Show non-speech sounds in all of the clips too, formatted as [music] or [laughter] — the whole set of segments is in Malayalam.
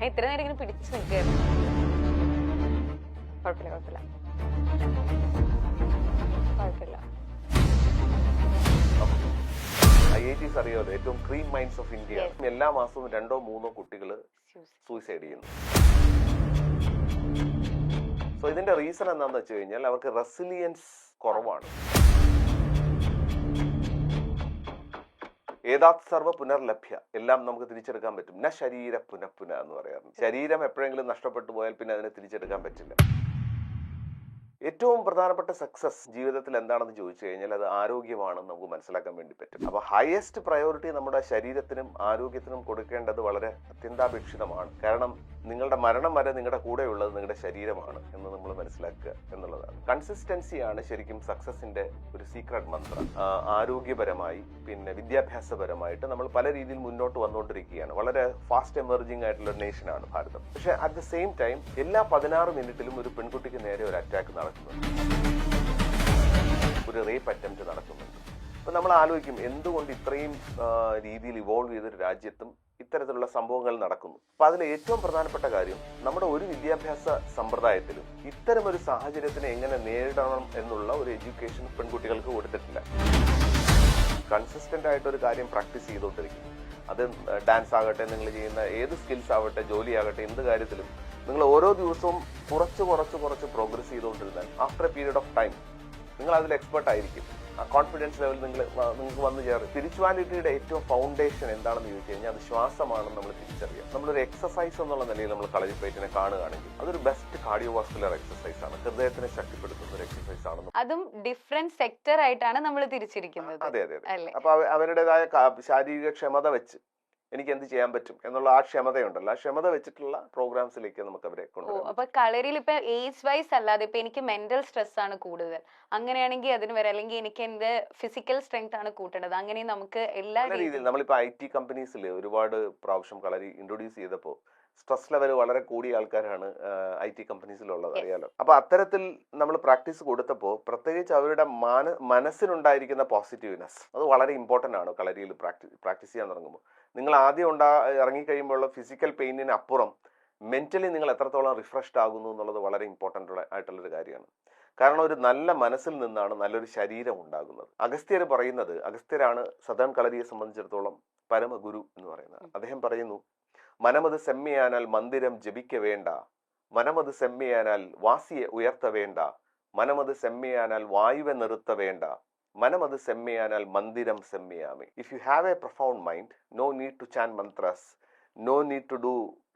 ഞാൻ ഇത്ര നേരം ഇങ്ങനെ പിടിച്ചു നിൽക്കുകയായിരുന്നു. കുഴപ്പമില്ല കുഴപ്പമില്ല. കുഴപ്പമില്ല. ഐ ഐ ടിസ് അറിയാമല്ലോ ഏറ്റവും ക്രീം മൈൻഡ്സ് ഓഫ് ഇന്ത്യ. എല്ലാ മാസവും രണ്ടോ മൂന്നോ കുട്ടികൾ. സൂയിസൈഡ് ചെയ്യുന്നു. സോ ഇതിന്റെ റീസൺ എന്താണെന്ന് വെച്ച് കഴിഞ്ഞാൽ അവർക്ക് റെസിലിയൻസ് കുറവാണ്. ഏതാത് സർവ പുനർലഭ്യ എല്ലാം നമുക്ക് തിരിച്ചെടുക്കാൻ പറ്റും. ന ശരീര പുനഃപുന എന്ന് പറയാറുണ്ട്. ശരീരം എപ്പോഴെങ്കിലും നഷ്ടപ്പെട്ടു പോയാൽ പിന്നെ അതിനെ തിരിച്ചെടുക്കാൻ പറ്റില്ല. ഏറ്റവും പ്രധാനപ്പെട്ട സക്സസ് ജീവിതത്തിൽ എന്താണെന്ന് ചോദിച്ചു കഴിഞ്ഞാൽ അത് ആരോഗ്യമാണെന്ന് നമുക്ക് മനസ്സിലാക്കാൻ വേണ്ടി പറ്റും. അപ്പൊ ഹയസ്റ്റ് പ്രയോറിറ്റി നമ്മുടെ ശരീരത്തിനും ആരോഗ്യത്തിനും കൊടുക്കേണ്ടത് വളരെ അത്യന്താപേക്ഷിതമാണ്. കാരണം നിങ്ങളുടെ മരണം വരെ നിങ്ങളുടെ കൂടെയുള്ളത് നിങ്ങളുടെ ശരീരമാണ് എന്ന് നമ്മൾ മനസ്സിലാക്കുക എന്നുള്ളതാണ്. കൺസിസ്റ്റൻസിയാണ് ശരിക്കും സക്സസിന്റെ ഒരു സീക്രട്ട് മന്ത്രം ആരോഗ്യപരമായി പിന്നെ വിദ്യാഭ്യാസപരമായിട്ട് നമ്മൾ പല രീതിയിൽ മുന്നോട്ട് വന്നുകൊണ്ടിരിക്കുകയാണ്. വളരെ ഫാസ്റ്റ് എമർജിംഗ് ആയിട്ടുള്ള നേഷനാണ് ഭാരതം. പക്ഷെ അറ്റ് ദ സെയിം ടൈം എല്ലാ പതിനാറ് മിനിറ്റിലും ഒരു പെൺകുട്ടിക്ക് നേരെ ഒരു അറ്റാക്ക് നടക്കുന്നുണ്ട്. ഒരു റേപ്പ് അറ്റംപ്റ്റ് നടക്കുന്നുണ്ട്. അപ്പൊ നമ്മൾ ആലോചിക്കും എന്തുകൊണ്ട് ഇത്രയും രീതിയിൽ ഇവോൾവ് ചെയ്തൊരു രാജ്യത്തും ഇത്തരത്തിലുള്ള സംഭവങ്ങൾ നടക്കുന്നു. അപ്പൊ അതിൽ ഏറ്റവും പ്രധാനപ്പെട്ട കാര്യം നമ്മുടെ ഒരു വിദ്യാഭ്യാസ സമ്പ്രദായത്തിലും ഇത്തരം ഒരു സാഹചര്യത്തിനെ എങ്ങനെ നേരിടണം എന്നുള്ള ഒരു എഡ്യൂക്കേഷൻ പെൺകുട്ടികൾക്ക് കൊടുത്തിട്ടില്ല. കൺസിസ്റ്റന്റ് ആയിട്ട് ഒരു കാര്യം പ്രാക്ടീസ് ചെയ്തുകൊണ്ടിരിക്കും അത് ഡാൻസ് ആകട്ടെ നിങ്ങൾ ചെയ്യുന്ന ഏത് സ്കിൽസ് ആവട്ടെ ജോലി ആകട്ടെ എന്ത് കാര്യത്തിലും നിങ്ങൾ ഓരോ ദിവസവും കുറച്ച് കുറച്ച് കുറച്ച് progress ചെയ്തുകൊണ്ടിരുന്നാൽ after a period of time നിങ്ങൾ അതിൽ എക്സ്പെർട്ട് ആയിരിക്കും. കോൺഫിഡൻസ് ലെവൽ നിങ്ങൾ നിങ്ങൾക്ക് വന്നു ചേർ സ്പിരിച്വാലിറ്റിയുടെ ഏറ്റവും ഫൗണ്ടേഷൻ എന്താണെന്ന് ചോദിച്ചു കഴിഞ്ഞാൽ അത് ശ്വാസമാണെന്ന് നമ്മൾ തിരിച്ചറിയാം. നമ്മളൊരു എക്സസൈസ് എന്നുള്ള നിലയിൽ നമ്മൾ കളരിപ്പയറ്റിനെ കാണുകയാണെങ്കിൽ അതൊരു ബെസ്റ്റ് കാർഡിയോ വാസ്കുലർ എക്സസൈസ് ആണ്. ഹൃദയത്തിനെ ശക്തിപ്പെടുത്തുന്ന ഒരു എക്സസൈസ് ആണ് അതും ഡിഫറെന്റ് സെക്ടർ ആയിട്ടാണ് നമ്മൾ തിരിച്ചിരിക്കുന്നത്. അതെ അതെ അപ്പൊ അവരുടേതായ ശാരീരിക ക്ഷമത വെച്ച് എനിക്ക് എന്ത് ചെയ്യാൻ പറ്റും എന്നുള്ള ആ ക്ഷമതയുണ്ടല്ലോ. ആ ക്ഷമത വെച്ചിട്ടുള്ള പ്രോഗ്രാംസിലേക്ക് നമുക്ക് അവരെ ഓ കൊണ്ടുവരാം. അപ്പൊ കളരിയിൽ ഇപ്പൊ ഏജ് വൈസ് അല്ലാതെ ഇപ്പൊ എനിക്ക് മെന്റൽ സ്ട്രെസ് ആണ് കൂടുതൽ. അങ്ങനെയാണെങ്കിൽ അതിന് വരെ അല്ലെങ്കിൽ എനിക്ക് എന്റെ ഫിസിക്കൽ സ്ട്രെങ്ത് ആണ് കൂട്ടേണ്ടത്? അങ്ങനെ നമുക്ക് എല്ലാ രീതിയിൽ നമ്മളിപ്പോ ഐ ടി കമ്പനീസിൽ ഒരുപാട് പ്രാവശ്യം കളരി ഇൻട്രൊഡ്യൂസ് ചെയ്തപ്പോൾ സ്ട്രെസ് ലെവൽ വളരെ കൂടിയ ആൾക്കാരാണ് ഐ ടി കമ്പനീസിലുള്ളത്. അറിയാലോ. അപ്പൊ അത്തരത്തിൽ നമ്മൾ പ്രാക്ടീസ് കൊടുത്തപ്പോൾ പ്രത്യേകിച്ച് അവരുടെ മാന മനസ്സിനുണ്ടായിരിക്കുന്ന പോസിറ്റീവ്നെസ് അത് വളരെ ഇമ്പോർട്ടന്റ് ആണ് കളരിയിൽ പ്രാക്ടീസ് പ്രാക്ടീസ് ചെയ്യാൻ തുടങ്ങുമ്പോൾ. നിങ്ങൾ ആദ്യം ഉണ്ടാ ഇറങ്ങിക്കഴിയുമ്പോഴുള്ള ഫിസിക്കൽ പെയിനിന് അപ്പുറം മെന്റലി നിങ്ങൾ എത്രത്തോളം റിഫ്രഷ്ഡ് ആകുന്നു എന്നുള്ളത് വളരെ ഇമ്പോർട്ടന്റ് ആയിട്ടുള്ളൊരു കാര്യമാണ്. കാരണം ഒരു നല്ല മനസ്സിൽ നിന്നാണ് നല്ലൊരു ശരീരം ഉണ്ടാകുന്നത്. അഗസ്ത്യർ പറയുന്നത് അഗസ്ത്യരാണ് സദാൻ കളരിയെ സംബന്ധിച്ചിടത്തോളം പരമഗുരു എന്ന് പറയുന്നത്. അദ്ദേഹം പറയുന്നു മനമത് സെമ്മിയാനാൽ മന്ദിരം ജപിക്ക വേണ്ട. മനമത് സെമ്മിയാനാൽ വാസിയെ ഉയർത്ത വേണ്ട. മനമത് സെമ്മിയാനാൽ വായുവെ നിർത്ത വേണ്ട. മനമത് സെമ്മിയാനാൽ മന്ദിരം സെമ്മിയാമി. If you have a profound mind no need to chant mantras no need to do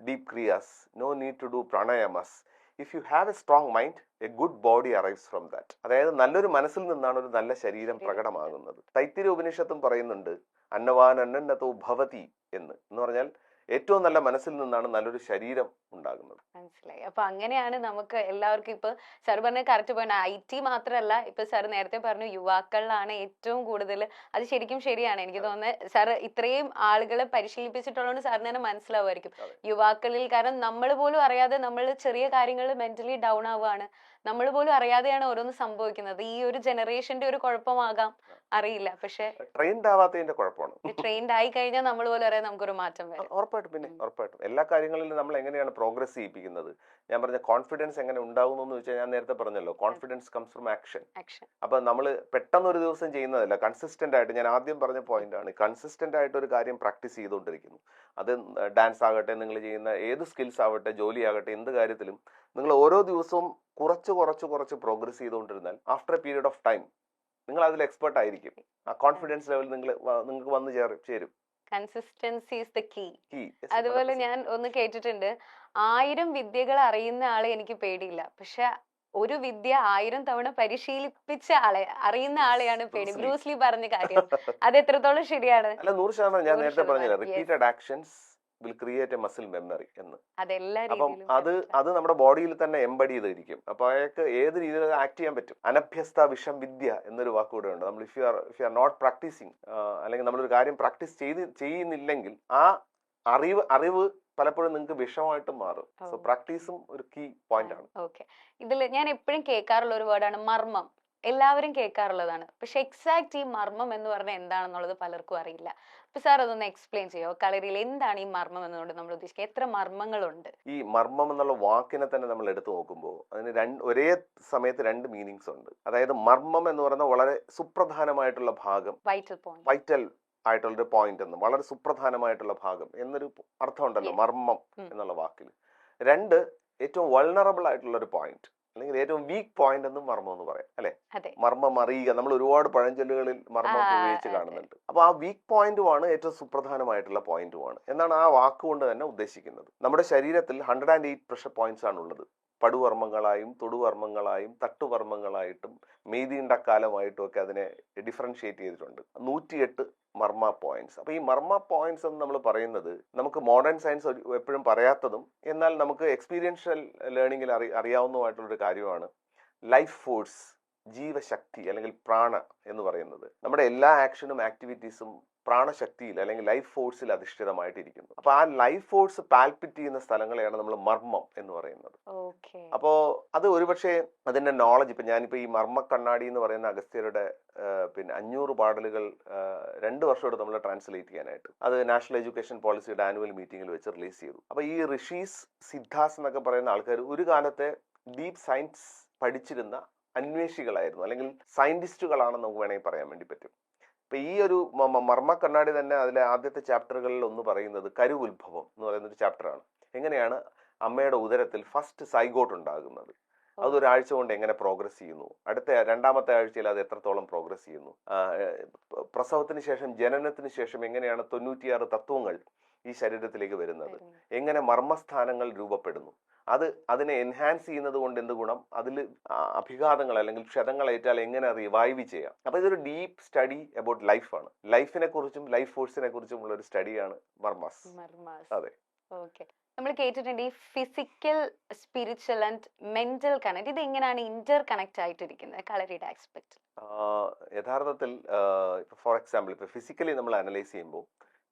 deep kriyas no need to do pranayamas if you have a strong mind a good body arrives from that അതായത് നല്ലൊരു മനസ്സിൽ നിന്നാണ് ഒരു നല്ല ശരീരം പ്രകടമാകുന്നത്. തൈത്തിരി ഉപനിഷത്തും പറയുന്നുണ്ട് അന്നവാൻ അന്നന്നതോ ഭവതി എന്ന്. എന്ന് പറഞ്ഞാൽ ഏറ്റവും നല്ല മനസ്സിൽ നിന്നാണ് നല്ലൊരു ശരീരം ഉണ്ടാകുന്നത്. മനസ്സിലായി. അപ്പൊ അങ്ങനെയാണ് നമുക്ക് എല്ലാവർക്കും ഇപ്പൊ സാർ പറഞ്ഞ കറക്റ്റ് പോയിന്റ് ഐ ടി മാത്രമല്ല ഇപ്പൊ സാർ നേരത്തെ പറഞ്ഞു യുവാക്കളിലാണ് ഏറ്റവും കൂടുതൽ അത് ശരിക്കും ശരിയാണ്. എനിക്ക് തോന്നുന്നത് സാർ ഇത്രയും ആളുകളെ പരിശീലിപ്പിച്ചിട്ടുള്ളതുകൊണ്ട് സാറിന് തന്നെ മനസ്സിലാവുമായിരിക്കും. യുവാക്കളിൽ കാരണം നമ്മൾ പോലും അറിയാതെ നമ്മൾ ചെറിയ കാര്യങ്ങളിൽ മെന്റലി ഡൗൺ ആവുകയാണ്. നമ്മൾ പോലും അറിയാതെയാണ് ഓരോന്ന് സംഭവിക്കുന്നത്. ഈ ഒരു ജനറേഷന്റെ ഒരു കുഴപ്പമാകാം. അറിയില്ല. പക്ഷേ ട്രെയിൻഡ് ആവാത്തതിന്റെ കുഴപ്പമാണ്? ട്രെയിൻഡ് ആയി കഴിഞ്ഞാൽ നമ്മൾ പോലെ അറിയാൻ നമുക്കൊരു മാറ്റം വരും. ഉറപ്പായിട്ടും പിന്നെ. ഉറപ്പായിട്ടും. എല്ലാ കാര്യങ്ങളിലും നമ്മൾ എങ്ങനെയാണ് പ്രോഗ്രസ് ചെയ്യിപ്പിക്കുന്നത്? ഞാൻ പറഞ്ഞ കോൺഫിഡൻസ് എങ്ങനെ ഉണ്ടാകുന്നു എന്ന് വെച്ചാൽ ഞാൻ നേരത്തെ പറഞ്ഞല്ലോ. Confidence comes from action. അപ്പൊ നമ്മൾ പെട്ടെന്ന് ഒരു ദിവസം ചെയ്യുന്നതല്ല. കൺസിസ്റ്റന്റ് ആയിട്ട് ഞാൻ ആദ്യം പറഞ്ഞ പോയിന്റ് ആണ് കൺസിസ്റ്റന്റ് ആയിട്ട് ഒരു കാര്യം പ്രാക്ടീസ് ചെയ്തുകൊണ്ടിരിക്കുന്നു. അത് ഡാൻസ് ആകട്ടെ നിങ്ങൾ ചെയ്യുന്ന ഏത് സ്കിൽസ് ആവട്ടെ ജോലി ആകട്ടെ എന്ത് കാര്യത്തിലും നിങ്ങൾ ഓരോ ദിവസവും കുറച്ച് കുറച്ച് കുറച്ച് progress ചെയ്തുകൊണ്ടിരുന്നാൽ after a period of time നിങ്ങൾ അതിൽ എക്സ്പെർട്ട് ആയിരിക്കും. ആ കോൺഫിഡൻസ് ലെവൽ നിങ്ങൾ നിങ്ങൾക്ക് വന്ന് ചേർ- ചേരും. കൺസിസ്റ്റൻസി ഇസ് ദ കീ അതുപോലെ ഞാൻ ഒന്ന് കേട്ടിട്ടുണ്ട്. ആയിരം വിദ്യകൾ അറിയുന്ന ആളെ എനിക്ക് പേടിയില്ല. പക്ഷെ ഒരു വിദ്യ ആയിരം തവണ പരിശീലിപ്പിച്ച ആളെ അറിയുന്ന ആളെയാണ് പേടി. ബ്രൂസ്ലി പറഞ്ഞ കാര്യം. അത് എത്രത്തോളം ശരിയാണ്? അല്ല നൂറ് ശതമാനം ഞാൻ നേരത്തെ പറഞ്ഞില്ല? Repeated actions will create a muscle memory എന്ന്. അപ്പം അത് അത് നമ്മുടെ ബോഡിയിൽ തന്നെ എംബഡി ചെയ്തിരിക്കും. അപ്പൊ അയാൾക്ക് ഏത് രീതിയിൽ ആക്ട് ചെയ്യാൻ പറ്റും. അനഭ്യസ്ത വിഷം വിദ്യ എന്നൊരു വാക്കുകൂടെ ഉണ്ട്. നമ്മൾ if you are if you are not practising അല്ലെങ്കിൽ നമ്മളൊരു കാര്യം പ്രാക്ടീസ് ചെയ്ത് ചെയ്യുന്നില്ലെങ്കിൽ ആ അറിവ് അറിവ് പലപ്പോഴും നിങ്ങൾക്ക് വിഷമായിട്ട് മാറും. സോ പ്രാക്ടീസും ഒരു കീ പോയിന്റ് ആണ്. ഓക്കെ ഇതിൽ ഞാൻ എപ്പോഴും കേൾക്കാറുള്ള ഒരു വേർഡാണ് മർമ്മം. എല്ലാവരും കേൾക്കാറുള്ളതാണ്. പക്ഷെ എക്സാക്ട് ഈ മർമ്മം എന്ന് പറഞ്ഞാൽ എന്താണെന്നുള്ളത് പലർക്കും അറിയില്ല. അപ്പൊ സാർ അതൊന്ന് എക്സ്പ്ലെയിൻ ചെയ്യോ? കളരിയിൽ എന്താണ് ഈ മർമ്മം എന്നുകൊണ്ട് നമ്മൾ ഉദ്ദേശിക്കുക? എത്ര മർമ്മങ്ങളുണ്ട്? ഈ മർമ്മം എന്നുള്ള വാക്കിനെ തന്നെ നമ്മൾ എടുത്തു നോക്കുമ്പോൾ അതിന് രണ്ട് ഒരേ സമയത്ത് രണ്ട് മീനിങ്സ് ഉണ്ട്. അതായത് മർമ്മം എന്ന് പറയുന്ന വളരെ സുപ്രധാനമായിട്ടുള്ള ഭാഗം. വൈറ്റൽ പോയിന്റ് വൈറ്റൽ ആയിട്ടുള്ള ഒരു പോയിന്റ് എന്ന് വളരെ സുപ്രധാനമായിട്ടുള്ള ഭാഗം എന്നൊരു അർത്ഥമുണ്ടല്ലോ. മർമ്മം എന്നുള്ള വാക്കിൽ. രണ്ട് ഏറ്റവും വൾണറബിൾ ആയിട്ടുള്ള ഒരു പോയിന്റ് അല്ലെങ്കിൽ ഏറ്റവും വീക്ക് പോയിന്റ് എന്നും മർമ്മം എന്ന് പറയാം അല്ലെ? മർമ്മം അറിയുക നമ്മൾ ഒരുപാട് പഴഞ്ചൊല്ലുകളിൽ മർമ്മം ഉപയോഗിച്ച് കാണുന്നുണ്ട്. അപ്പൊ ആ വീക്ക് പോയിന്റുമാണ് ഏറ്റവും സുപ്രധാനമായിട്ടുള്ള പോയിന്റുമാണ് എന്നാണ് ആ വാക്കുകൊണ്ട് തന്നെ ഉദ്ദേശിക്കുന്നത്. നമ്മുടെ ശരീരത്തിൽ hundred and eight pressure points ആണ് ഉള്ളത് പടുവർമ്മങ്ങളായും തൊടുവർമ്മങ്ങളായും തട്ടുവർമ്മങ്ങളായിട്ടും മെയ്തീണ്ടക്കാലമായിട്ടും ഒക്കെ അതിനെ ഡിഫറൻഷിയേറ്റ് ചെയ്തിട്ടുണ്ട്. നൂറ്റിയെട്ട് മർമ്മ പോയിന്റ്സ് അപ്പൊ ഈ മർമ്മ പോയിന്റ്സ് എന്ന് നമ്മൾ പറയുന്നത് നമുക്ക് മോഡേൺ സയൻസ് എപ്പോഴും പറയാത്തതും എന്നാൽ നമുക്ക് എക്സ്പീരിയൻഷ്യൽ ലേണിംഗിൽ അറി അറിയാവുന്നതുമായിട്ടുള്ളൊരു കാര്യമാണ്. ലൈഫ് ഫോഴ്സ് ജീവശക്തി അല്ലെങ്കിൽ പ്രാണ എന്ന് പറയുന്നത്. നമ്മുടെ എല്ലാ ആക്ഷനും ആക്ടിവിറ്റീസും പ്രാണശക്തിയിൽ അല്ലെങ്കിൽ ലൈഫ് ഫോഴ്സിൽ അധിഷ്ഠിതമായിട്ടിരിക്കുന്നു. അപ്പൊ ആ ലൈഫ് ഫോഴ്സ് പാൽപിറ്റ് ചെയ്യുന്ന സ്ഥലങ്ങളെയാണ് നമ്മൾ മർമ്മം എന്ന് പറയുന്നത്. അപ്പോ അത് ഒരുപക്ഷെ അതിന്റെ നോളജ് ഇപ്പൊ ഞാനിപ്പോ ഈ മർമ്മ കണ്ണാടി എന്ന് പറയുന്ന അഗസ്ത്യരുടെ പിന്നെ അഞ്ഞൂറ് പാടലുകൾ രണ്ട് വർഷം എടുത്ത് നമ്മൾ ട്രാൻസ്ലേറ്റ് ചെയ്യാനായിട്ട്. അത് നാഷണൽ എഡ്യൂക്കേഷൻ പോളിസിയുടെ ആനുവൽ മീറ്റിംഗിൽ വെച്ച് റിലീസ് ചെയ്തു. അപ്പൊ ഈ ഋഷീസ് സിദ്ധാസ് എന്നൊക്കെ പറയുന്ന ആൾക്കാർ ഒരു കാലത്തെ ഡീപ് സയൻസ് പഠിച്ചിരുന്ന അന്വേഷികളായിരുന്നു. അല്ലെങ്കിൽ സയന്റിസ്റ്റുകളാണെന്ന് നമുക്ക് വേണമെങ്കിൽ പറയാൻ വേണ്ടി പറ്റും. ഇപ്പൊ ഈ ഒരു മർമ്മ കണ്ണാടി തന്നെ അതിലെ ആദ്യത്തെ ചാപ്റ്ററുകളിൽ ഒന്ന് പറയുന്നത് കരു ഉത്ഭവം എന്ന് പറയുന്ന ഒരു ചാപ്റ്ററാണ്. എങ്ങനെയാണ് അമ്മയുടെ ഉദരത്തിൽ ഫസ്റ്റ് സൈഗോട്ട് ഉണ്ടാകുന്നത്? അത് ഒരാഴ്ച കൊണ്ട് എങ്ങനെ പ്രോഗ്രസ് ചെയ്യുന്നു? അടുത്ത രണ്ടാമത്തെ ആഴ്ചയിൽ അത് എത്രത്തോളം പ്രോഗ്രസ് ചെയ്യുന്നു? പ്രസവത്തിന് ശേഷം ജനനത്തിന് ശേഷം എങ്ങനെയാണ് തൊണ്ണൂറ്റിയാറ് തത്വങ്ങൾ ഈ ശരീരത്തിലേക്ക് വരുന്നത്. എങ്ങനെ മർമ്മസ്ഥാനങ്ങൾ രൂപപ്പെടുന്നു? അത് അതിനെ എൻഹാൻസ് ചെയ്യുന്നത് കൊണ്ട് എന്ത് ഗുണം? അതിൽ അഭിഘാതങ്ങൾ അല്ലെങ്കിൽ ക്ഷതങ്ങൾ ഏറ്റാൽ എങ്ങനെ റിവൈവ് ചെയ്യാം? അപ്പൊ ഇതൊരു ഡീപ്പ് സ്റ്റഡി അബൌട്ട് ലൈഫാണ് ലൈഫിനെ കുറിച്ചും ലൈഫ് ഫോഴ്സിനെ കുറിച്ചും ഉള്ള ഒരു സ്റ്റഡിയാണ് മർമാസ് അതെ. നമ്മൾ കേട്ടിട്ടുണ്ട് ഈ physical spiritual and mental connect ഇത് എങ്ങനെയാണ് ഇന്റർ കണക്ട് ആയിട്ടിരിക്കുന്നത് കളരിയുടെ ആസ്പെക്ട് യഥാർത്ഥത്തിൽ ഫോർ എക്സാമ്പിൾ ഇപ്പൊ ഫിസിക്കലി നമ്മൾ അനലൈസ് ചെയ്യുമ്പോൾ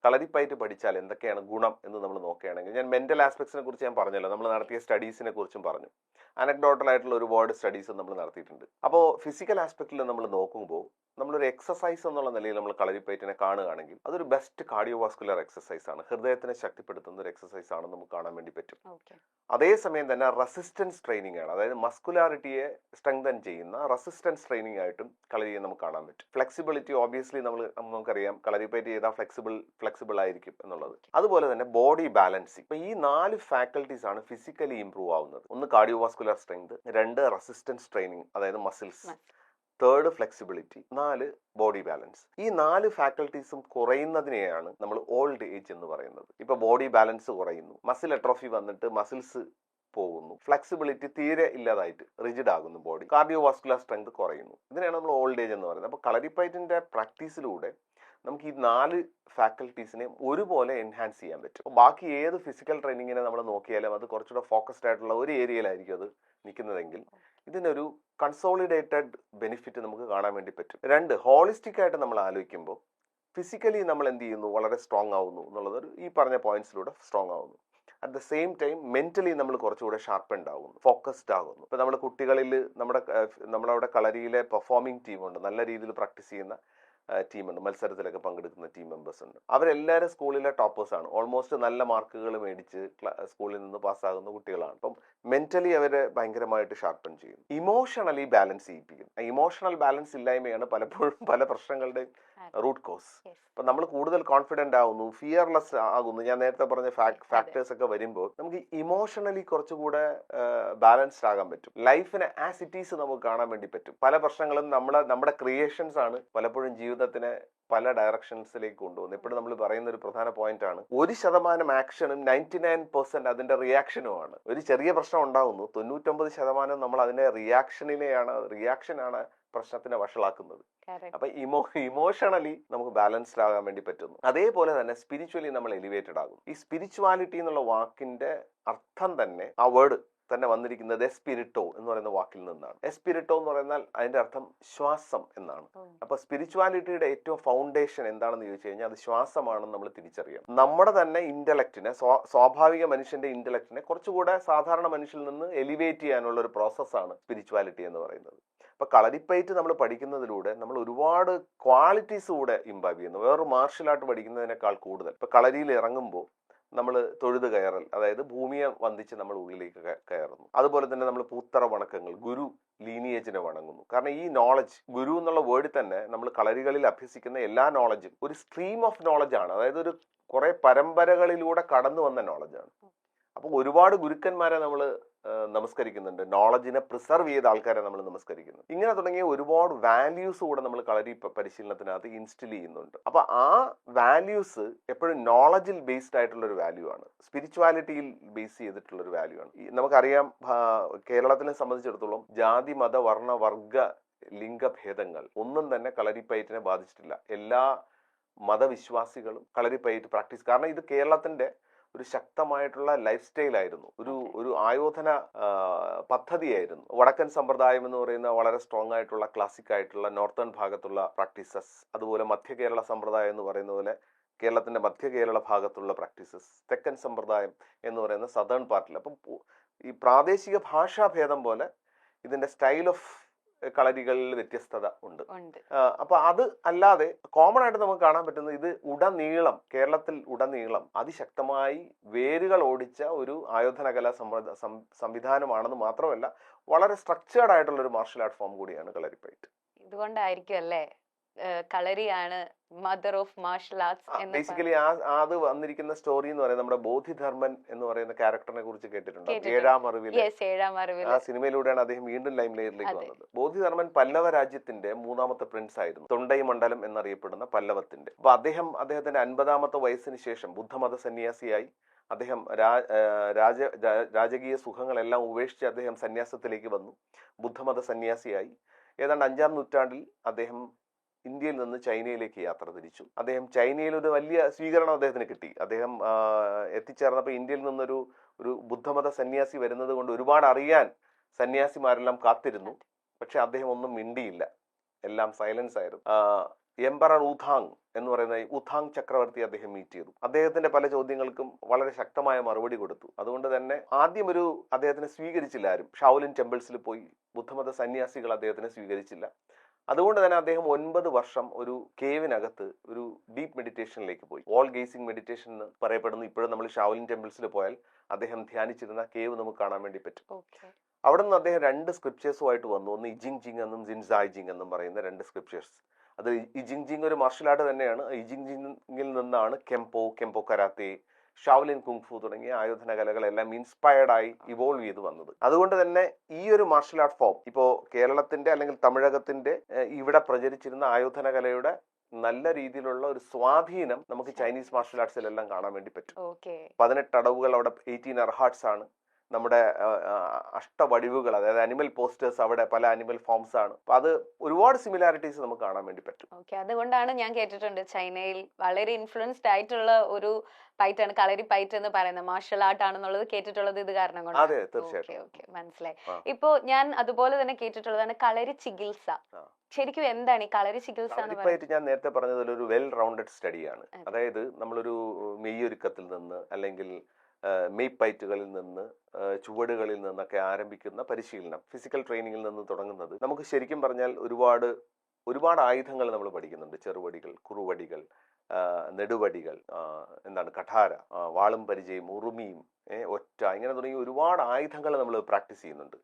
കളരിപ്പയറ്റ് പഠിച്ചാൽ എന്തൊക്കെയാണ് ഗുണം എന്ന് നമ്മൾ നോക്കുകയാണെങ്കിൽ ഞാൻ മെന്റൽ ആസ്പെക്ട്സിനെ കുറിച്ച് ഞാൻ പറഞ്ഞല്ലോ. നമ്മൾ നടത്തിയ സ്റ്റഡീസിനെ കുറിച്ചും പറഞ്ഞു. അനക്ഡോട്ടൽ ആയിട്ടുള്ള ഒരുപാട് സ്റ്റഡീസ് നമ്മൾ നടത്തിയിട്ടുണ്ട്. അപ്പോൾ ഫിസിക്കൽ ആസ്പെക്റ്റിൽ നമ്മൾ നോക്കുമ്പോൾ നമ്മളൊരു എക്സസൈസ് എന്നുള്ള നിലയിൽ നമ്മൾ കളരിപ്പയറ്റിനെ കാണുകയാണെങ്കിൽ അതൊരു ബെസ്റ്റ് കാർഡിയോവാസ്കുലർ എക്സസൈസ് ആണ്. ഹൃദയത്തിനെ ശക്തിപ്പെടുത്തുന്ന ഒരു എക്സസൈസ് ആണെന്ന് നമുക്ക് കാണാൻ വേണ്ടി പറ്റും. അതേസമയം തന്നെ റെസിസ്റ്റൻസ് ട്രെയിനിങ് ആണ്. അതായത് മസ്കുലാരിറ്റിയെ സ്ട്രെങ്തൻ ചെയ്യുന്ന റെസിസ്റ്റൻസ് ട്രെയിനിങ് ആയിട്ടും കളരിയെ നമുക്ക് കാണാൻ പറ്റും. ഫ്ലെക്സിബിലിറ്റി ഓബിയസ്ലി നമ്മൾ നമുക്കറിയാം കളരിപ്പയറ്റ് ചെയ്താൽ ഫ്ലെക്സിബിൾ ഫ്ലെക്സിബിൾ ആയിരിക്കും എന്നുള്ളത്. അതുപോലെ തന്നെ ബോഡി ബാലൻസിങ് ഇപ്പൊ ഈ നാല് ഫാക്കൽറ്റീസ് ആണ് ഫിസിക്കലി ഇംപ്രൂവ് ആവുന്നത്. ഒന്ന് കാർഡിയോവാസ്കുലർ സ്ട്രെങ്ത് രണ്ട് റെസിസ്റ്റൻസ് ട്രെയിനിങ് അതായത് മസിൽസ് തേർഡ് ഫ്ലെക്സിബിലിറ്റി നാല് ബോഡി ബാലൻസ് ഈ നാല് ഫാക്കൽറ്റീസും കുറയുന്നതിനെയാണ് നമ്മൾ ഓൾഡ് ഏജ് എന്ന് പറയുന്നത്. ഇപ്പൊ ബോഡി ബാലൻസ് കുറയുന്നു. മസിൽ അട്രോഫി വന്നിട്ട് മസിൽസ് പോകുന്നു. ഫ്ലെക്സിബിലിറ്റി തീരെ ഇല്ലാതായിട്ട് റിജിഡ് ആകുന്നു ബോഡി കാർഡിയോ വാസ്കുലർ സ്ട്രെങ്ത് കുറയുന്നു. ഇതിനെയാണ് നമ്മൾ ഓൾഡ് ഏജ് എന്ന് പറയുന്നത്. അപ്പോൾ കളരിപ്പയറ്റിന്റെ പ്രാക്ടീസിലൂടെ നമുക്ക് ഈ നാല് ഫാക്കൽറ്റീസിനെ ഒരുപോലെ എൻഹാൻസ് ചെയ്യാൻ പറ്റും. ബാക്കി ഏത് ഫിസിക്കൽ ട്രെയിനിങ്ങിനെ നമ്മൾ നോക്കിയാലും അത് കുറച്ചുകൂടെ ഫോക്കസ്ഡ് ആയിട്ടുള്ള ഒരു ഏരിയയിലായിരിക്കും അത് നിൽക്കുന്നതെങ്കിൽ ഇതിനൊരു കൺസോളിഡേറ്റഡ് ബെനിഫിറ്റ് നമുക്ക് കാണാൻ വേണ്ടി പറ്റും. രണ്ട് ഹോളിസ്റ്റിക് ആയിട്ട് നമ്മൾ ആലോചിക്കുമ്പോൾ ഫിസിക്കലി നമ്മൾ എന്ത് ചെയ്യുന്നു? വളരെ സ്ട്രോങ് ആവുന്നു എന്നുള്ളത് ഈ പറഞ്ഞ പോയിന്റ്സിലൂടെ സ്ട്രോങ് ആവുന്നു. At the same time mentally നമ്മൾ കുറച്ചുകൂടെ ഷാർപ്പൻഡ് ആകുന്നു ഫോക്കസ്ഡ് ആകുന്നു. ഇപ്പൊ നമ്മുടെ കുട്ടികളിൽ നമ്മുടെ നമ്മുടെ കളരിയിലെ പെർഫോമിംഗ് ടീമുണ്ട് നല്ല രീതിയിൽ പ്രാക്ടീസ് ചെയ്യുന്ന ടീമുണ്ട്. മത്സരത്തിലൊക്കെ പങ്കെടുക്കുന്ന ടീം മെമ്പേഴ്സ് ഉണ്ട്. അവരെല്ലാവരും സ്കൂളിലെ ടോപ്പേഴ്സ് ആണ്. ഓൾമോസ്റ്റ് നല്ല മാർക്കുകൾ മേടിച്ച് സ്കൂളിൽ നിന്ന് പാസ്സാകുന്ന കുട്ടികളാണ്. അപ്പം മെന്റലി അവരെ ഭയങ്കരമായിട്ട് ഷാർപ്പൺ ചെയ്യും. ഇമോഷണലി ബാലൻസ് ചെയ്യിപ്പിക്കും. ഇമോഷണൽ ബാലൻസ് ഇല്ലായ്മയാണ് പലപ്പോഴും പല പ്രശ്നങ്ങളുടെയും റൂട്ട് കോസ് അപ്പം നമ്മൾ കൂടുതൽ കോൺഫിഡന്റ് ആവുന്നു ഫിയർലെസ് ആകുന്നു. ഞാൻ നേരത്തെ പറഞ്ഞ ഫാക്ടേഴ്സ് ഒക്കെ വരുമ്പോൾ നമുക്ക് ഇമോഷണലി കുറച്ചുകൂടെ ബാലൻസ്ഡ് ആകാൻ പറ്റും. ലൈഫിനെ ആസ് ഇറ്റ് ഈസ് നമുക്ക് കാണാൻ വേണ്ടി പറ്റും. പല പ്രശ്നങ്ങളും നമ്മളെ നമ്മുടെ ക്രിയേഷൻസ് ആണ് പലപ്പോഴും ജീവിതത്തിനെ പല ഡയറക്ഷൻസിലേക്ക് കൊണ്ടുവന്നു. ഇപ്പോഴും നമ്മൾ പറയുന്ന ഒരു പ്രധാന പോയിന്റ് ആണ്. ഒരു ശതമാനം ആക്ഷനും നയന്റി നയൻ പെർസെന്റ് അതിന്റെ റിയാക്ഷനുമാണ് ഒരു ചെറിയ പ്രശ്നം ഉണ്ടാകുന്നു തൊണ്ണൂറ്റൊമ്പത് ശതമാനം നമ്മൾ അതിന്റെ റിയാക്ഷനിലെയാണ് റിയാക്ഷനാണ് പ്രശ്നത്തിനെ വഷളാക്കുന്നത്. അപ്പൊ ഇമോ ഇമോഷണലി നമുക്ക് ബാലൻസ്ഡ് ആകാൻ വേണ്ടി പറ്റുന്നു. അതേപോലെ തന്നെ സ്പിരിച്വലി നമ്മൾ എലിവേറ്റഡ് ആകും ഈ സ്പിരിച്വാലിറ്റി എന്നുള്ള വാക്കിന്റെ അർത്ഥം തന്നെ ആ വേർഡ് തന്നെ വന്നിരിക്കുന്നത് എസ്പിരിറ്റോ എന്ന് പറയുന്ന വാക്കിൽ നിന്നാണ്. എസ്പിരിറ്റോ എന്ന് പറയുന്നാൽ അതിന്റെ അർത്ഥം ശ്വാസം എന്നാണ്. അപ്പൊ സ്പിരിച്വാലിറ്റിയുടെ ഏറ്റവും ഫൗണ്ടേഷൻ എന്താണെന്ന് ചോദിച്ചു കഴിഞ്ഞാൽ അത് ശ്വാസമാണെന്ന് നമ്മൾ തിരിച്ചറിയണം. നമ്മുടെ തന്നെ ഇന്റലക്റ്റിനെ സ്വാഭാവിക മനുഷ്യന്റെ ഇന്റലക്റ്റിനെ കുറച്ചുകൂടെ സാധാരണ മനുഷ്യനിൽ നിന്ന് എലിവേറ്റ് ചെയ്യാനുള്ള ഒരു പ്രോസസ്സാണ് സ്പിരിച്വാലിറ്റി എന്ന് പറയുന്നത്. അപ്പൊ കളരിപ്പയറ്റ് നമ്മൾ പഠിക്കുന്നതിലൂടെ നമ്മൾ ഒരുപാട് ക്വാളിറ്റീസ് കൂടെ ഇമ്പാവ് ചെയ്യുന്നു. വേറൊരു മാർഷ്യൽ ആർട്ട് പഠിക്കുന്നതിനേക്കാൾ കൂടുതൽ. ഇപ്പൊ കളരിയിൽ ഇറങ്ങുമ്പോൾ നമ്മൾ തൊഴുത് കയറൽ അതായത് ഭൂമിയെ വന്ദിച്ച് നമ്മൾ ഉള്ളിലേക്ക് കയറുന്നു. അതുപോലെ തന്നെ നമ്മൾ പൂത്തറ വണക്കങ്ങൾ ഗുരു ലീനിയേജിനെ വണങ്ങുന്നു. കാരണം ഈ നോളജ് ഗുരു എന്നുള്ള വേർഡിൽ തന്നെ നമ്മൾ കളരികളിൽ അഭ്യസിക്കുന്ന എല്ലാ നോളജും ഒരു സ്ട്രീം ഓഫ് നോളജ് ആണ്. അതായത് ഒരു കുറെ പരമ്പരകളിലൂടെ കടന്നു വന്ന നോളജാണ് അപ്പോൾ ഒരുപാട് ഗുരുക്കന്മാരെ നമ്മൾ നമസ്കരിക്കുന്നുണ്ട്. നോളജിനെ പ്രിസർവ് ചെയ്ത ആൾക്കാരെ നമ്മൾ നമസ്കരിക്കുന്നു. ഇങ്ങനെ തുടങ്ങിയ ഒരുപാട് വാല്യൂസ് കൂടെ നമ്മൾ കളരി പരിശീലനത്തിനകത്ത് ഇൻസ്റ്റിൽ ചെയ്യുന്നുണ്ട്. അപ്പൊ ആ വാല്യൂസ് എപ്പോഴും നോളജിൽ ബേസ്ഡ് ആയിട്ടുള്ള ഒരു വാല്യൂ ആണ്. സ്പിരിച്വാലിറ്റിയിൽ ബേസ് ചെയ്തിട്ടുള്ള ഒരു വാല്യൂ ആണ്. നമുക്കറിയാം കേരളത്തിനെ സംബന്ധിച്ചിടത്തോളം ജാതി മത വർണ വർഗ ലിംഗഭേദങ്ങൾ ഒന്നും തന്നെ കളരിപ്പയറ്റിനെ ബാധിച്ചിട്ടില്ല. എല്ലാ മതവിശ്വാസികളും കളരിപ്പയറ്റ് പ്രാക്ടീസ് കാരണം ഇത് കേരളത്തിന്റെ ഒരു ശക്തമായിട്ടുള്ള ലൈഫ് സ്റ്റൈൽ ആയിരുന്നു. ഒരു ഒരു ആയോധന പദ്ധതിയായിരുന്നു. വടക്കൻ സമ്പ്രദായം എന്ന് പറയുന്ന വളരെ സ്ട്രോങ് ആയിട്ടുള്ള ക്ലാസിക് ആയിട്ടുള്ള നോർത്തേൺ ഭാഗത്തുള്ള പ്രാക്ടീസസ് അതുപോലെ മധ്യ കേരള സമ്പ്രദായം എന്ന് പറയുന്ന പോലെ കേരളത്തിന്റെ മധ്യ കേരള ഭാഗത്തുള്ള പ്രാക്ടീസസ് തെക്കൻ സമ്പ്രദായം എന്ന് പറയുന്ന സദേൺ പാർട്ടിൽ അപ്പം ഈ പ്രാദേശിക ഭാഷാഭേദം പോലെ ഇതിന്റെ സ്റ്റൈൽ ഓഫ് കളരികളിൽ വ്യത്യസ്തത ഉണ്ട്. അപ്പൊ അത് അല്ലാതെ കോമൺ ആയിട്ട് നമുക്ക് കാണാൻ പറ്റുന്നത് ഇത് ഉടനീളം കേരളത്തിൽ ഉടനീളം അതിശക്തമായി വേരുകൾ ഓടിച്ച ഒരു ആയോധന കലാ സംവിധാനമാണെന്ന് മാത്രമല്ല വളരെ സ്ട്രക്ചേർഡ് ആയിട്ടുള്ള ഒരു മാർഷൽ ആർട്ട് ഫോം കൂടിയാണ് കളരിപ്പയറ്റ്. ഇതുകൊണ്ടായിരിക്കും അല്ലേ? കളരിയാണ് mother of martial arts basically അത് വന്നിരിക്കുന്ന സ്റ്റോറി എന്ന് പറയുന്നത് നമ്മുടെ ബോധിധർമ്മൻ എന്ന് പറയുന്ന ക്യാരക്ടറിനെ കുറിച്ച് കേട്ടിട്ടുണ്ട്. ഏഴാം അറിവിൽ ഏഴാം അറിവിൽ ആ സിനിമയിലൂടെയാണ് അദ്ദേഹം വീണ്ടും ലൈം ലൈറ്റിലേക്ക് വന്നത്. ബോധിധർമ്മൻ പല്ലവ രാജ്യത്തിന്റെ മൂന്നാമത്തെ പ്രിൻസ് ആയിരുന്നു. തൊണ്ടൈ മണ്ഡലം എന്നറിയപ്പെടുന്ന പല്ലവത്തിന്റെ. അപ്പൊ അദ്ദേഹം അദ്ദേഹത്തിന്റെ അൻപതാമത്തെ വയസ്സിന് ശേഷം ബുദ്ധമത സന്യാസിയായി. അദ്ദേഹം രാജ രാജകീയ സുഖങ്ങളെല്ലാം ഉപേക്ഷിച്ച് അദ്ദേഹം സന്യാസത്തിലേക്ക് വന്നു. ബുദ്ധമത സന്യാസിയായി. ഏതാണ്ട് അഞ്ചാം നൂറ്റാണ്ടിൽ അദ്ദേഹം ഇന്ത്യയിൽ നിന്ന് ചൈനയിലേക്ക് യാത്ര തിരിച്ചു. അദ്ദേഹം ചൈനയിൽ ഒരു വലിയ സ്വീകരണം അദ്ദേഹത്തിന് കിട്ടി. അദ്ദേഹം എത്തിച്ചേർന്നപ്പോൾ ഇന്ത്യയിൽ നിന്നൊരു ഒരു ബുദ്ധമത സന്യാസി വരുന്നത് കൊണ്ട് ഒരുപാട് അറിയാൻ സന്യാസിമാരെല്ലാം കാത്തിരുന്നു. പക്ഷെ അദ്ദേഹം ഒന്നും മിണ്ടിയില്ല. എല്ലാം സൈലൻസ് ആയിരുന്നു. എംപറർ ഉഥാങ് എന്ന് പറയുന്ന ഉഥാങ് ചക്രവർത്തി അദ്ദേഹം മീറ്റ് ചെയ്തു. അദ്ദേഹത്തിന്റെ പല ചോദ്യങ്ങൾക്കും വളരെ ശക്തമായ മറുപടി കൊടുത്തു. അതുകൊണ്ട് തന്നെ ആദ്യം ഒരു അദ്ദേഹത്തിനെ സ്വീകരിച്ചില്ല ആരും. ഷാവുലിൻ ടെമ്പിൾസിൽ പോയി ബുദ്ധമത സന്യാസികൾ അദ്ദേഹത്തിനെ സ്വീകരിച്ചില്ല. അതുകൊണ്ട് തന്നെ അദ്ദേഹം ഒൻപത് വർഷം ഒരു കേവിനകത്ത് ഒരു ഡീപ്പ് മെഡിറ്റേഷനിലേക്ക് പോയി. വോൾ ഗേസിംഗ് മെഡിറ്റേഷൻ എന്ന് പറയപ്പെടുന്നു. ഇപ്പോഴും നമ്മൾ ഷാവലിൻ ടെമ്പിൾസിൽ പോയാൽ അദ്ദേഹം ധ്യാനിച്ചിരുന്ന കേവ് നമുക്ക് കാണാൻ വേണ്ടി പറ്റും. അവിടെ നിന്ന് അദ്ദേഹം രണ്ട് സ്ക്രിപ്റ്റേഴ്സുമായിട്ട് വന്നു. ഒന്ന് ഇജിങ് ജിങ് എന്നും ജിൻസായ് ജിങ് എന്നും പറയുന്ന രണ്ട് സ്ക്രിപ്റ്റേഴ്സ് അത് ഇജിങ് ജിങ് ഒരു മാർഷൽ ആർട്ട് തന്നെയാണ്. ഇജിങ് ജിങ്ങിൽ നിന്നാണ് കെംപോ കെംപോ കരാത്തെ ഷാവലിൻ കുങ്ഫു തുടങ്ങിയ ആയോധന കലകളെല്ലാം ഇൻസ്പയർഡ് ആയി ഇവോൾവ് ചെയ്ത് വന്നത്. അതുകൊണ്ട് തന്നെ ഈ ഒരു മാർഷൽ ആർട്ട് ഫോം ഇപ്പോൾ കേരളത്തിന്റെ അല്ലെങ്കിൽ തമിഴകത്തിന്റെ ഇവിടെ പ്രചരിച്ചിരുന്ന ആയോധന കലയുടെ നല്ല രീതിയിലുള്ള ഒരു സ്വാധീനം നമുക്ക് ചൈനീസ് മാർഷൽ ആർട്സിലെല്ലാം കാണാൻ വേണ്ടി പറ്റും. പതിനെട്ട് അടവുകൾ അവിടെ എയ്റ്റീൻ അർഹാർട്സ് ആണ്. നമ്മുടെ അഷ്ടവടിവുകൾ അതായത് അനിമൽ പോസ്റ്റേഴ്സ് അവിടെ പല അനിമൽ ഫോംസ് ആണ്. അപ്പൊ അത് ഒരുപാട് സിമിലാരിറ്റീസ് നമുക്ക് കാണാൻ വേണ്ടി പറ്റും. ഓക്കെ അതുകൊണ്ടാണ് ഞാൻ കേട്ടിട്ടുണ്ട് ചൈനയിൽ വളരെ ഇൻഫ്ലുവൻസ്ഡ് ആയിട്ടുള്ള ഒരു പൈറ്റാണ് കളരി പൈറ്റ് എന്ന് പറയുന്നത്. മാർഷൽ ആർട്ട് ആണെന്നുള്ളത് കേട്ടിട്ടുള്ളത് ഇത് കാരണം കൊണ്ട് അതെ തീർച്ചയായിട്ടും. മനസ്സിലായി. ഇപ്പൊ ഞാൻ അതുപോലെ തന്നെ കേട്ടിട്ടുള്ളതാണ് കളരി ചികിത്സ. ശരിക്കും എന്താണ് ഈ കളരി ചികിത്സ ഞാൻ നേരത്തെ പറഞ്ഞതിൽ ഒരു വെൽ റൗണ്ടഡ് സ്റ്റഡിയാണ് ആണ് അതായത് നമ്മളൊരു മെയ്യൊരുക്കത്തിൽ നിന്ന് അല്ലെങ്കിൽ ആ, മെയ്പ്പയറ്റുകളിൽ നിന്ന് ചുവടുകളിൽ നിന്നൊക്കെ ആരംഭിക്കുന്ന പരിശീലനം ഫിസിക്കൽ ട്രെയിനിങ്ങിൽ നിന്ന് തുടങ്ങുന്നത്. നമുക്ക് ശരിക്കും പറഞ്ഞാൽ ഒരുപാട് ഒരുപാട് ആയുധങ്ങൾ നമ്മൾ പഠിക്കുന്നുണ്ട്. ചെറുവടികൾ കുറുവടികൾ നെടുവടികൾ എന്താണ് കഠാര വാളും പരിചയം ഉറുമിയും ഒറ്റ ഇങ്ങനെ തുടങ്ങി ഒരുപാട് ആയുധങ്ങൾ നമ്മൾ പ്രാക്ടീസ് ചെയ്യുന്നുണ്ട്.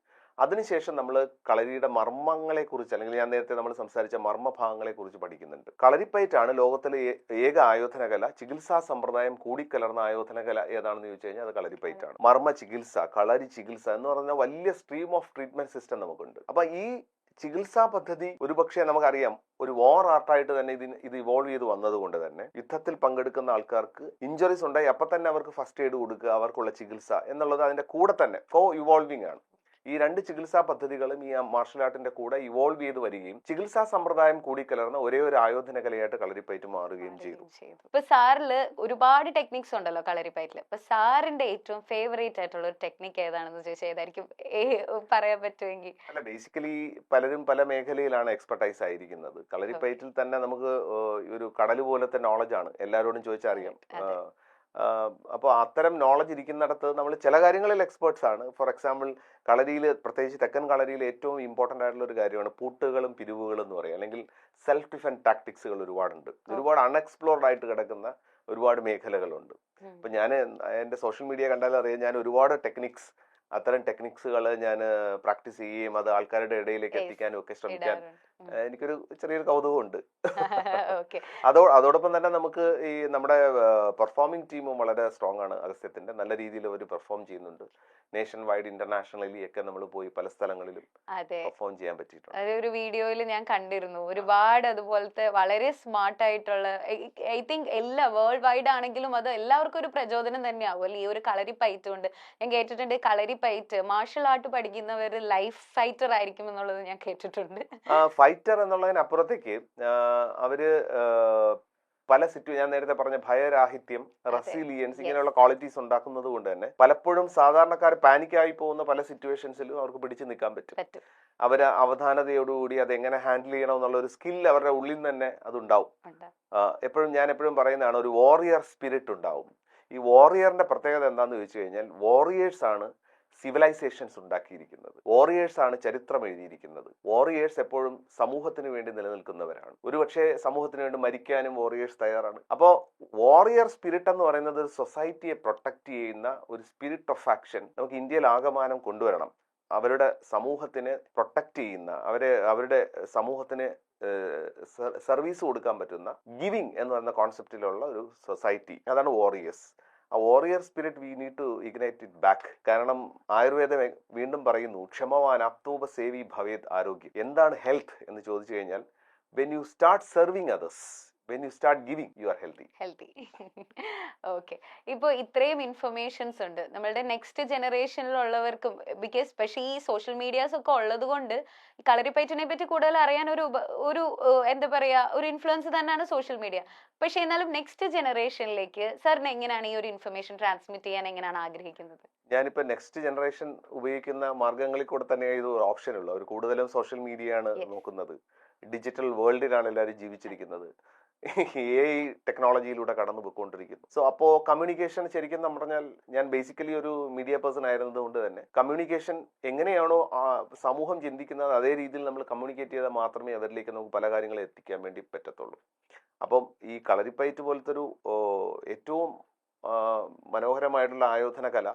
അതിനുശേഷം നമ്മൾ കളരിയുടെ മർമ്മങ്ങളെ കുറിച്ച് അല്ലെങ്കിൽ ഞാൻ നേരത്തെ നമ്മൾ സംസാരിച്ച മർമ്മഭാഗങ്ങളെ കുറിച്ച് പഠിക്കുന്നുണ്ട്. കളരിപ്പയറ്റാണ് ലോകത്തിലെ ഏക ആയോധനകല. ചികിത്സാ സമ്പ്രദായം കൂടിക്കലർന്ന ആയോധന കല ഏതാണെന്ന് ചോദിച്ചു കഴിഞ്ഞാൽ അത് കളരിപ്പയറ്റാണ്. മർമ്മ ചികിത്സ കളരി ചികിത്സ എന്ന് പറഞ്ഞ വലിയ സ്ട്രീം ഓഫ് ട്രീറ്റ്മെന്റ് സിസ്റ്റം നമുക്കുണ്ട്. അപ്പൊ ഈ ചികിത്സാ പദ്ധതി ഒരുപക്ഷെ നമുക്കറിയാം ഒരു വോർ ആർട്ടായിട്ട് തന്നെ ഇതിന് ഇത് ഇവോൾവ് ചെയ്ത് വന്നതുകൊണ്ട് തന്നെ യുദ്ധത്തിൽ പങ്കെടുക്കുന്ന ആൾക്കാർക്ക് ഇഞ്ചുറീസ് ഉണ്ടായി അപ്പൊ തന്നെ അവർക്ക് ഫസ്റ്റ് എയ്ഡ് കൊടുക്കുക അവർക്കുള്ള ചികിത്സ എന്നുള്ളത് അതിന്റെ കൂടെ തന്നെ കോ ഇവോൾവിംഗ് ആണ്. ഈ രണ്ട് ചികിത്സാ പദ്ധതികളും ഈ മാർഷൽ ആർട്ടിന്റെ കൂടെ ഇവോൾവ് ചെയ്ത് വരികയും ചികിത്സാ സമ്പ്രദായം കൂടി കലർന്ന ഒരേ ഒരു ആയോധന കലയായിട്ട് കളരിപ്പയറ്റ് മാറുകയും ചെയ്തു. ഇപ്പൊ സാറിൽ ഒരുപാട് ടെക്നിക്സ് ഉണ്ടല്ലോ കളരിപ്പയറ്റിൽ. ഇപ്പൊ സാറിന്റെ ഏറ്റവും ഫേവറേറ്റ് ആയിട്ടുള്ള ഒരു ടെക്നിക്ക് ഏതാണെന്ന് ചോദിച്ചാൽ ഏതായിരിക്കും? പറയാൻ പറ്റുമെങ്കിൽ അല്ല ബേസിക്കലി പലരും പല മേഖലയിലാണ് എക്സ്പെർട്ടൈസ് ആയിരിക്കുന്നത്. കളരിപ്പയറ്റിൽ തന്നെ നമുക്ക് ഒരു കടൽ പോലത്തെ നോളജ് ആണ്. എല്ലാവരോടും ചോദിച്ചറിയാം അപ്പോൾ അത്തരം നോളജ് ഇരിക്കുന്നിടത്ത് നമ്മൾ ചില കാര്യങ്ങളിൽ എക്സ്പേർട്സ് ആണ്. ഫോർ എക്സാമ്പിൾ കളരിയിൽ പ്രത്യേകിച്ച് തെക്കൻ കളരിയിൽ ഏറ്റവും ഇമ്പോർട്ടന്റ് ആയിട്ടുള്ള ഒരു കാര്യമാണ് പൂട്ടുകളും പിരിവുകളും എന്ന് പറയും അല്ലെങ്കിൽ സെൽഫ് ഡിഫെൻസ് ടാക്ടിക്സുകൾ ഒരുപാടുണ്ട് ഒരുപാട് അൺഎക്സ്പ്ലോർഡ് ആയിട്ട് കിടക്കുന്ന ഒരുപാട് മേഖലകളുണ്ട്. അപ്പം ഞാൻ എന്റെ സോഷ്യൽ മീഡിയ കണ്ടാൽ അറിയാം ഞാൻ ഒരുപാട് ടെക്നിക്സ് അത്തരം ടെക്നിക്സുകൾ ഞാൻ പ്രാക്ടീസ് ചെയ്യുകയും അത് ആൾക്കാരുടെ ഇടയിലേക്ക്. എത്തിക്കാനും ഒക്കെ ശ്രമിക്കാൻ. എനിക്കൊരു ചെറിയൊരു കൗതുകമുണ്ട്. [laughs] അതോ അതോടൊപ്പം തന്നെ നമുക്ക് ഈ നമ്മുടെ പെർഫോമിംഗ് ടീമും വളരെ സ്ട്രോങ് ആണ് അഗസ്ത്യത്തിന്റെ. നല്ല രീതിയിൽ അവർ പെർഫോം ചെയ്യുന്നുണ്ട്. നേഷൻ വൈഡ് ഇന്റർനാഷണലി ഒക്കെ നമ്മൾ പോയി പല സ്ഥലങ്ങളിലും പെർഫോം ചെയ്യാൻ പറ്റിയിട്ടുണ്ട്. അത് ഒരു വീഡിയോയിൽ ഞാൻ കണ്ടിരുന്നു. ഒരുപാട് അതുപോലത്തെ വളരെ സ്മാർട്ട് ആയിട്ടുള്ള ഐ തിങ്ക് എല്ലാ വേൾഡ് വൈഡ് ആണെങ്കിലും അത് എല്ലാവർക്കും ഒരു പ്രചോദനം തന്നെയാവും. അല്ലെ? ഈ ഒരു കളരി പയറ്റ് ഞാൻ കേട്ടിട്ടുണ്ട് കളരി പയറ്റ് മാർഷൽ ആർട്ട് പഠിക്കുന്നവർ ലൈഫ് ഫൈറ്റർ ആയിരിക്കും എന്നുള്ളത് ഞാൻ കേട്ടിട്ടുണ്ട്. ഫൈറ്റർ എന്നുള്ളതിനപ്പുറത്തേക്ക് അവർ പല സിറ്റു ഞാൻ നേരത്തെ പറഞ്ഞ ഭയരാഹിത്യം റെസിലിയൻസ് ഇങ്ങനെയുള്ള ക്വാളിറ്റീസ് ഉണ്ടാക്കുന്നത് കൊണ്ട് തന്നെ പലപ്പോഴും സാധാരണക്കാർ പാനിക്കായി പോകുന്ന പല സിറ്റുവേഷൻസിലും അവർക്ക് പിടിച്ചു നിൽക്കാൻ പറ്റും. അവർ അവധാനതയോടുകൂടി അത് എങ്ങനെ ഹാൻഡിൽ ചെയ്യണം എന്നുള്ള ഒരു സ്കിൽ അവരുടെ ഉള്ളിൽ തന്നെ അതുണ്ടാവും. എപ്പോഴും ഞാൻ എപ്പോഴും പറയുന്നതാണ് ഒരു വാറിയർ സ്പിരിറ്റ് ഉണ്ടാവും. ഈ വാറിയറിന്റെ പ്രത്യേകത എന്താണെന്ന് ചോദിച്ചു കഴിഞ്ഞാൽ വാറിയേഴ്സ് ആണ് സിവിലൈസേഷൻസ് ഉണ്ടാക്കിയിരിക്കുന്നത്. വാറിയേഴ്സ് ആണ് ചരിത്രം എഴുതിയിരിക്കുന്നത്. വാറിയേഴ്സ് എപ്പോഴും സമൂഹത്തിന് വേണ്ടി നിലനിൽക്കുന്നവരാണ്. ഒരുപക്ഷെ സമൂഹത്തിന് വേണ്ടി മരിക്കാനും വാറിയേഴ്സ് തയ്യാറാണ്. അപ്പോൾ വാറിയർ സ്പിരിറ്റ് എന്ന് പറയുന്നത് സൊസൈറ്റിയെ പ്രൊട്ടക്ട് ചെയ്യുന്ന ഒരു സ്പിരിറ്റ് ഓഫ് ആക്ഷൻ നമുക്ക് ഇന്ത്യയിൽ ആകമാനം കൊണ്ടുവരണം. അവരുടെ സമൂഹത്തിനെ പ്രൊട്ടക്ട് ചെയ്യുന്ന അവരെ അവരുടെ സമൂഹത്തിന് സർവീസ് കൊടുക്കാൻ പറ്റുന്ന ഗിവിങ് എന്ന് പറയുന്ന കോൺസെപ്റ്റിലുള്ള ഒരു സൊസൈറ്റി അതാണ് വാറിയേഴ്സ് ആ warrior spirit we need to ignite it back കാരണം ആയുർവേദം വീണ്ടും പറയുന്നു ക്ഷമവാൻ അപ്തൂപ സേവി ഭവേത് ആരോഗ്യം. എന്താണ് ഹെൽത്ത് എന്ന് ചോദിച്ചു കഴിഞ്ഞാൽ when you start serving others when you start giving you are healthy healthy okay ഇപ്പോൾ ഇത്രയും ഇൻഫർമേഷൻസ് ഉണ്ട്. നമ്മളുടെ നെക്സ്റ്റ് ജനറേഷനിലുള്ളവർക്കും ബിക്കോസ് പക്ഷേ ഈ സോഷ്യൽ മീഡിയാസ് ഒക്കെ ഉള്ളത് കൊണ്ട് കളരിപ്പയറ്റിനെ പറ്റി കൂടുതൽ അറിയാൻ ഒരു ഒരു എന്താ പറയാ ഒരു ഇൻഫ്ലുവൻസ് തന്നെയാണ് സോഷ്യൽ മീഡിയ പക്ഷേ എന്നാലും നെക്സ്റ്റ് ജനറേഷനിലേക്ക് സാറിന് എങ്ങനെയാണ് ഈ ഒരു ഇൻഫർമേഷൻ ട്രാൻസ്മിറ്റ് ചെയ്യാൻ എങ്ങനെയാണ് ആഗ്രഹിക്കുന്നത്? ഞാനിപ്പോൾ നെക്സ്റ്റ് ജനറേഷൻ ഉപയോഗിക്കുന്ന മാർഗങ്ങളിൽ കൂടെ തന്നെ ഇത് ഒരു ഓപ്ഷൻ ഉള്ളു അവർ കൂടുതലും സോഷ്യൽ മീഡിയയാണ്. നോക്കുന്നത്. ഡിജിറ്റൽ വേൾഡിലാണ് എല്ലാവരും ജീവിച്ചിരിക്കുന്നത്. എ ഐ ടെക്നോളജിയിലൂടെ കടന്നു പോയിക്കൊണ്ടിരിക്കുന്നു സോ അപ്പോൾ കമ്മ്യൂണിക്കേഷൻ ശരിക്കും നമ്മൾ പറഞ്ഞാൽ ഞാൻ ബേസിക്കലി ഒരു മീഡിയ പേഴ്സൺ ആയിരുന്നത് കൊണ്ട് തന്നെ കമ്മ്യൂണിക്കേഷൻ എങ്ങനെയാണോ ആ സമൂഹം ചിന്തിക്കുന്നത് അതേ രീതിയിൽ നമ്മൾ കമ്മ്യൂണിക്കേറ്റ് ചെയ്താൽ മാത്രമേ അവരിലേക്ക് നമുക്ക് പല കാര്യങ്ങളും എത്തിക്കാൻ വേണ്ടി പറ്റത്തുള്ളൂ. അപ്പം ഈ കളരിപ്പയറ്റ് പോലത്തെ ഒരു ഏറ്റവും മനോഹരമായിട്ടുള്ള ആയോധന കല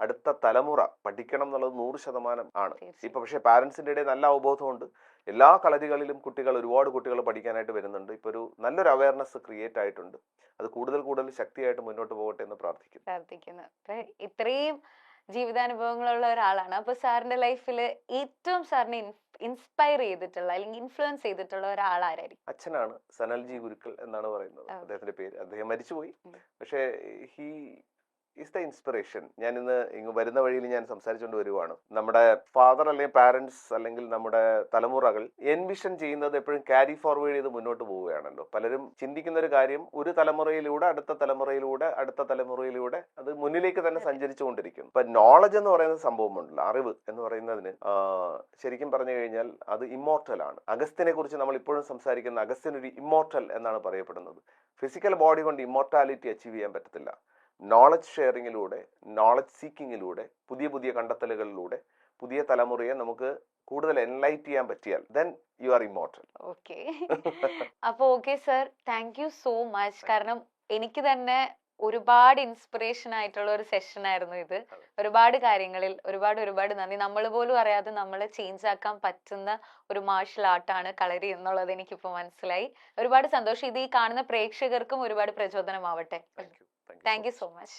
അടുത്ത തലമുറ പഠിക്കണം എന്നുള്ളത് നൂറ് ശതമാനം ആണ്. ഇപ്പൊ പക്ഷേ പാരന്റ്സിന്റെ ഇടയിൽ നല്ല അവബോധമുണ്ട്. എല്ലാ കളരികളിലും കുട്ടികൾ ഒരുപാട് കുട്ടികൾ പഠിക്കാനായിട്ട് വരുന്നുണ്ട്. ഇപ്പൊ ഒരു നല്ലൊരു അവയർനെസ് ക്രിയേറ്റ് ആയിട്ടുണ്ട്. അത് കൂടുതൽ കൂടുതൽ ശക്തിയായിട്ട് മുന്നോട്ട് പോകട്ടെ എന്ന് പ്രാർത്ഥിക്കുന്നു. പ്രാർത്ഥിക്കുന്നു. ഇത്രയും ജീവിതാനുഭവങ്ങളുള്ള ഒരാളാണ്. അപ്പോൾ സാറിന്റെ ലൈഫിൽ ഏറ്റവും സാറിനെ ഇൻസ്പയർ ചെയ്തിട്ടുള്ള അല്ലെങ്കിൽ ഇൻഫ്ലുവൻസ് ചെയ്തിട്ടുള്ള ഒരാളാരായിരിക്കും? അച്ഛനാണ് സനൽജി ഗുരുക്കൾ എന്നാണ് പറയുന്നത്. അദ്ദേഹത്തിന്റെ പേര്. അദ്ദേഹം മരിച്ചുപോയി. പക്ഷേ ഹി ഈസ് ദ ഇൻസ്പിറേഷൻ ഞാൻ ഇന്ന് ഇങ്ങ് വരുന്ന വഴിയിൽ ഞാൻ സംസാരിച്ചുകൊണ്ട് വരുവാണ്. നമ്മുടെ ഫാദർ അല്ലെങ്കിൽ പാരൻസ് അല്ലെങ്കിൽ നമ്മുടെ തലമുറകൾ എൻവിഷൻ ചെയ്യുന്നത് എപ്പോഴും ക്യാരി ഫോർവേഡ് ചെയ്ത് മുന്നോട്ട് പോവുകയാണല്ലോ. പലരും ചിന്തിക്കുന്ന ഒരു കാര്യം ഒരു തലമുറയിലൂടെ അടുത്ത തലമുറയിലൂടെ അടുത്ത തലമുറയിലൂടെ അത് മുന്നിലേക്ക് തന്നെ സഞ്ചരിച്ചുകൊണ്ടിരിക്കും. ഇപ്പൊ നോളജ് എന്ന് പറയുന്ന സംഭവമുണ്ടല്ലോ അറിവ് എന്ന് പറയുന്നതിന് ശരിക്കും പറഞ്ഞു കഴിഞ്ഞാൽ അത് ഇമ്മോർട്ടൽ ആണ്. അഗസ്തിനെ കുറിച്ച് നമ്മൾ ഇപ്പോഴും സംസാരിക്കുന്ന അഗസ്തിന് ഒരു ഇമ്മോർട്ടൽ എന്നാണ് പറയപ്പെടുന്നത്. ഫിസിക്കൽ ബോഡി കൊണ്ട് ഇമ്മോർട്ടാലിറ്റി അച്ചീവ് ചെയ്യാൻ പറ്റത്തില്ല. നോളജ് ഷെയറിങ്ങിലൂടെ നോളജ് സീക്കിങ്ങിലൂടെ പുതിയ പുതിയ കണ്ടെത്തലുകളിലൂടെ പുതിയ തലമുറയെ നമുക്ക് കൂടുതൽ എൻലൈറ്റ് ചെയ്യാൻ പറ്റിയാൽ then you are immortal okay അപ്പൊ okay sir thank you so much കാരണം എനിക്ക് തന്നെ ഒരുപാട് ഇൻസ്പിറേഷൻ ആയിട്ടുള്ള ഒരു സെഷൻ ആയിരുന്നു ഇത്. ഒരുപാട് കാര്യങ്ങളിൽ ഒരുപാട് ഒരുപാട് നന്ദി. നമ്മൾ പോലും അറിയാതെ നമ്മളെ ചേഞ്ച് ആക്കാൻ പറ്റുന്ന ഒരു മാർഷൽ ആർട്ടാണ് കളരി എന്നുള്ളത് എനിക്കിപ്പോ മനസ്സിലായി. ഒരുപാട് സന്തോഷം. ഇത് ഈ കാണുന്ന പ്രേക്ഷകർക്കും ഒരുപാട് പ്രചോദനമാവട്ടെ. Thank you so much